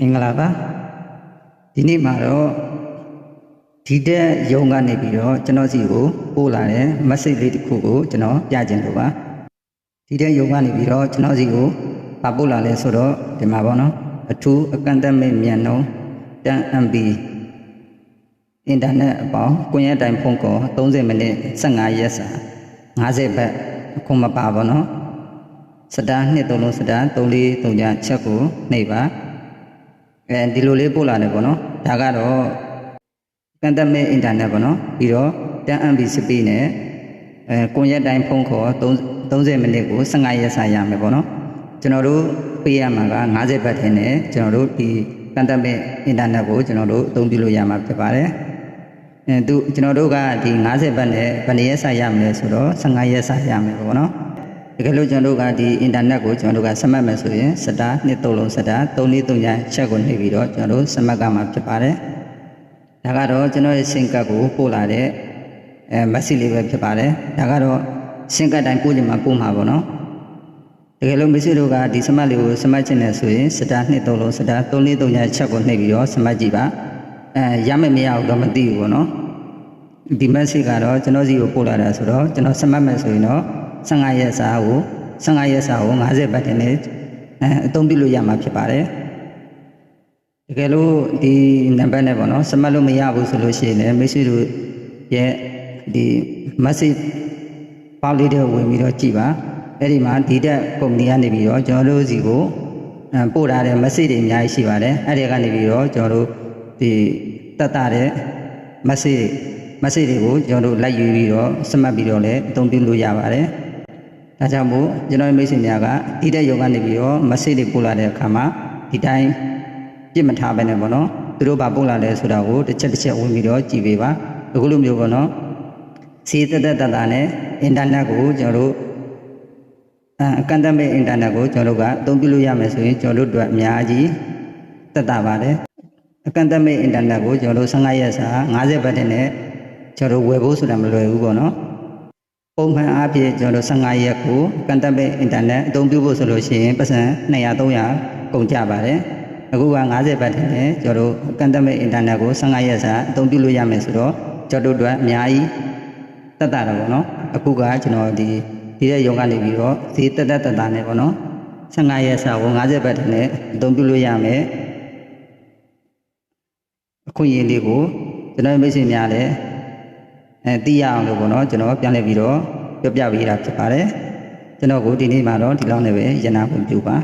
မင်္ဂလာပါဒီနေ့မှာတော့ဒီတဲ့ရုံကနေပြီးတော့ကျွန်တော်စီကိုပို့လာတဲ့ message လေးတစ်ခုကိုကျွန်တော်ပြချင်လို့ပါဒီတဲ့ရုံကနေပြီးတော့ကျွန်တော်စီကိုပပို့လာလဲဆိုတော့ဒီမှာပေါ့နော်အထူးအကန့်အသတ်မဲ့မြန်နှုန်း 10 MB အင်တာနက်အပေါင်းကွန်ရက်တိုင်းဖုန်းကော30မိနစ်15ရက်စာ50ဘတ်အခုမပါပါနော်စတားနှစ်သုံးလုံးစတား3လေး3ညချက်ကိုနှိပ်ပါ အဲဒီလိုလေးပို့လာတယ်ပေါ့နော်ဒါကတော့ကန်တမဲအင်တာနက်ပေါ့နော်ပြီးတော့ 10MB speed နဲ့အဲကွန်ရက်တိုင်းဖုန်းခေါ်30မိနစ်ကို15ရက်စာရမယ်ပေါ့နော်ကျွန်တော်တို့ပေးရမှာက50ဘတ်ထင်းနဲ့ကျွန်တော်တို့ဒီကန်တမဲအင်တာနက်ကိုကျွန်တော်တို့အသုံးပြုလို့ရမှာဖြစ်ပါတယ်အဲသူကျွန်တော်တို့ကဒီ50ဘတ်နဲ့ဘယ်နှစ်ရက်စာရမလဲဆိုတော့15ရက်စာရမယ်ပေါ့နော် တကယ်လို့ကျွန်တော်တို့ကဒီအင်တာနက်ကိုကျွန်တော်တို့ကစမှတ်မယ်ဆိုရင်စတာနှစ်သုံးလုံးစတာ3လေး3ညချက်ကိုနှိပ်ပြီးတော့ကျွန်တော်တို့စမှတ်ကမှာဖြစ်ပါတယ်ဒါကတော့ကျွန်တော်ရဲ့စင်ကတ်ကိုပို့လာတဲ့အဲမက်ဆေ့လေးပဲဖြစ်ပါတယ်ဒါကတော့စင်ကတ်တိုင်းပို့ချင်မှာပို့မှာပေါ့နော်တကယ်လို့မစ္စည်းတို့ကဒီစမှတ်လေးကိုစမှတ်ချင်တယ်ဆိုရင်စတာနှစ်သုံးလုံးစတာ3လေး3ညချက်ကိုနှိပ်ပြီးတော့စမှတ်ကြည့်ပါအဲရမယ်မရဘူးတော့မသိဘူးပေါ့နော်ဒီ message ကတော့ကျွန်တော်စီကိုပို့လာတာဆိုတော့ကျွန်တော်စမှတ်မယ်ဆိုရင်တော့ 15ရက်စာကို15ရက်စာကို50ဘတ်တင်နဲ့အဲအသုံးပြုလို့ရမှာဖြစ်ပါတယ်တကယ်လို့ဒီနံပါတ်နဲ့ပေါ့နော်စမှတ်လို့မရဘူးဆိုလို့ရှိရင်လည်းမိတ်ဆွေတို့ရဲ့ဒီ message ပေါက်လေးတွေဝင်ပြီးတော့ကြည်ပါအဲ့ဒီမှာဒီတက်ကုမ္ပဏီကနေပြီးတော့ကျွန်တော်တို့စီကိုအဲပို့ထားတဲ့ message တွေအများကြီးရှိပါတယ်အဲ့ဒီကနေပြီးတော့ကျွန်တော်တို့ဒီတက်တာတဲ့ message message တွေကိုကျွန်တော်တို့လိုက်ယူပြီးတော့စမှတ်ပြီးတော့လည်းအသုံးပြုလို့ရပါတယ် ဒါကြောင့်မို့ကျွန်တော်ရဲ့မိတ်ဆွေများကဒီတဲ့ယုံကနေပြီးတော့ message တွေပို့လာတဲ့အခါမှာဒီတိုင်းပြစ်မထားပဲနဲ့ပေါ့နော်သူတို့ဘာပို့လာလဲဆိုတာကိုတစ်ချက်တစ်ချက်ဝင်ပြီးတော့ကြည့်ပေးပါအခုလိုမျိုးပေါ့နော်စီးတက်တက်တတာနဲ့အင်တာနက်ကိုကျွန်တော်တို့အကန်တမဲ့အင်တာနက်ကိုကျွန်တော်တို့ကအသုံးပြုလို့ရမယ်ဆိုရင်ကျွန်တော်တို့အတွက်အများကြီးတက်တာပါတယ်အကန်တမဲ့အင်တာနက်ကိုကျွန်တော်တို့15ရက်စာ50ဘတ်နဲ့ကျွန်တော်တို့ဝယ်ဖို့ဆိုတာမလွယ်ဘူးပေါ့နော် ပုံမှန်အားဖြင့်ကျွန်တော်တို့15ရက်ကိုကန်တမဲ့အင်တာနက်အသုံးပြုဖို့ဆိုလို့ရှိရင်ပတ်စံ200 300ကုန်ကြပါတယ်အခုက50ဘတ်နဲ့ကျွန်တော်တို့ကန်တမဲ့အင်တာနက်ကို15ရက်စာအသုံးပြုလို့ရမယ်ဆိုတော့ကျွန်တော်တို့အတွက်အများကြီးတက်တာတော့ပေါ့နော်အခုကကျွန်တော်ဒီဒီတဲ့ရုံကနေပြီးတော့ဈေးတက်တက်တက်တာနဲ့ပေါ့နော်15ရက်စာကို50ဘတ်နဲ့အသုံးပြုလို့ရမယ်အခွင့်အရေးလေးကိုကျွန်တော်မိတ်ဆွေများလည်း အဲသိရအောင်လို့ပေါ့နော်ကျွန်တော်ပြန်လည်ပြီးတော့ပြောပြပေးတာဖြစ်ပါတယ်ကျွန်တော်ကိုဒီနေ့မှာတော့ဒီလောက်နဲ့ပဲရနာဖို့ပြုပါ